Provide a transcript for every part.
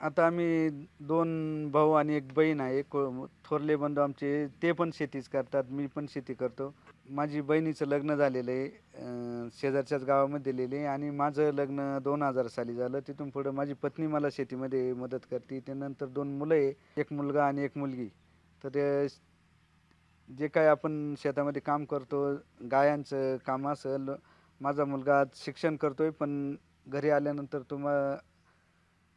आता आम्ही दोन भाऊ आणि एक बहीण आहे को थोरले बंधू आमचे ते पण शेतीच करतात मी पण शेती करतो. माझी बहिणीचं लग्न झालेलं आहे शेजारच्याच गावामध्ये दिलेले आहे आणि माझं लग्न दोन हजार साली झालं. तिथून पुढं माझी पत्नी मला शेतीमध्ये मदत करते. त्यानंतर दोन मुलं आहे एक मुलगा आणि एक मुलगी. तर ते जे काय आपण शेतामध्ये काम करतो गायांचं काम असेल माझा मुलगा आज शिक्षण करतोय पण घरी आल्यानंतर तुम्हा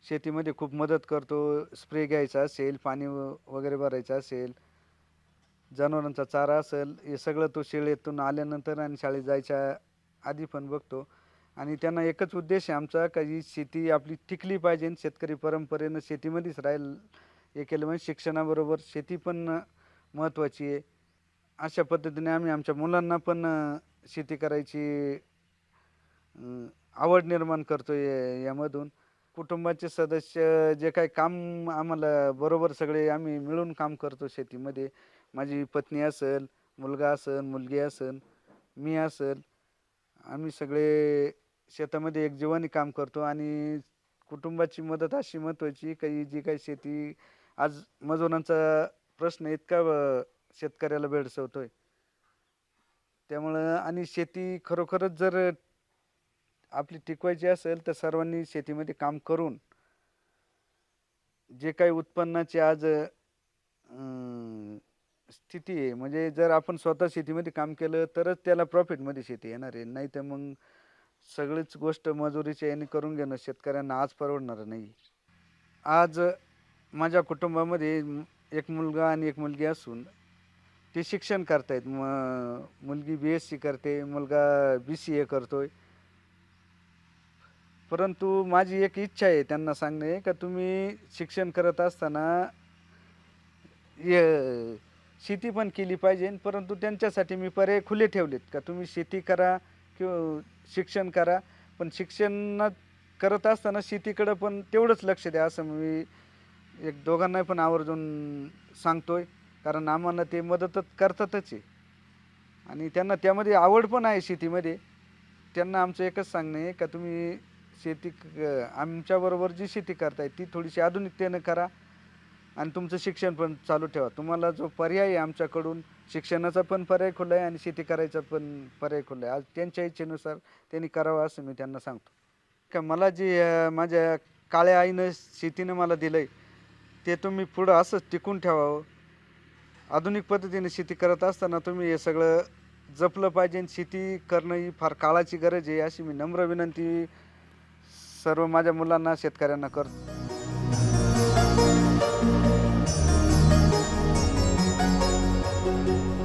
शेतीमध्ये खूप मदत करतो. स्प्रे घ्यायचा असेल पाणी व- वगैरे भरायचं असेल जनावरांचा चारा असेल हे सगळं तो शेळीतून आल्यानंतर आणि शाळेत जायच्या आधी पण बघतो. आणि त्यांना एकच उद्देश आहे आमचा का ही शेती आपली टिकली पाहिजे आणि शेतकरी परंपरेनं शेतीमध्येच राहील. हे केलं म्हणजे शिक्षणाबरोबर शेती पण महत्त्वाची आहे. अशा पद्धतीने आम्ही आमच्या मुलांना पण अ, शेती करायची अ, आवड निर्माण करतो या यामधून. कुटुंबाचे सदस्य जे काही काम आम्हाला बरोबर सगळे आम्ही मिळून काम करतो शेतीमध्ये. माझी पत्नी असेल मुलगा असेल मुलगी असेल मी असेल आम्ही सगळे शेतामध्ये एक जीवाने काम करतो आणि कुटुंबाची मदत अशी महत्त्वाची काही जी काही शेती आज मजुरांचा प्रश्न इतका शेतकऱ्याला शेतकऱ्याला भेडसवतोय. त्यामुळं आणि शेती खरोखरच जर आपली टिकवायची असेल तर सर्वांनी शेतीमध्ये काम करून जे काही उत्पन्नाची आज अं, स्थिती आहे म्हणजे जर आपण स्वतः शेतीमध्ये काम केलं तरच त्याला प्रॉफिटमध्ये शेती येणार आहे. नाही तर मग सगळीच गोष्ट मजुरीच्या याने करून घेणं शेतकऱ्यांना आज परवडणार नाही. आज माझ्या कुटुंबामध्ये म- एक मुलगा आणि एक मुलगी असून ते शिक्षण करतायत. म मुलगी बी एस सी करते मुलगा बी सी ए करतोय. परंतु माझी एक इच्छा आहे त्यांना सांगणे का तुम्ही शिक्षण करत असताना शेती पण केली पाहिजे परंतु त्यांच्यासाठी मी पर्याय खुले ठेवलेत. का तुम्ही शेती करा किंवा शिक्षण करा पण शिक्षण करत असताना शेतीकडं पण तेवढंच लक्ष द्या असं मी एक दोघांना पण आवर्जून सांगतोय. कारण आम्हाला ते मदतच करतातच आहे आणि त्यांना त्यामध्ये आवड पण आहे शेतीमध्ये. त्यांना आमचं एकच सांगणं आहे का तुम्ही शेती आमच्याबरोबर जी शेती करताय ती थोडीशी आधुनिकतेनं करा आणि तुमचं शिक्षण पण चालू ठेवा. तुम्हाला जो पर्याय आहे आमच्याकडून शिक्षणाचा पण पर्याय खुला आहे आणि शेती करायचा पण पर्याय खुला आहे. आज त्यांच्या इच्छेनुसार त्यांनी करावं असं मी त्यांना सांगतो. का मला जी माझ्या काळ्या आईनं शेतीनं मला दिलं आहे ते तुम्ही पुढं असंच टिकून ठेवावं हो. आधुनिक पद्धतीने शेती करत असताना तुम्ही हे सगळं जपलं पाहिजे आणि शेती करणं ही फार काळाची गरज आहे अशी मी नम्र विनंती सर्व माझ्या मुलांना शेतकऱ्यांना करतो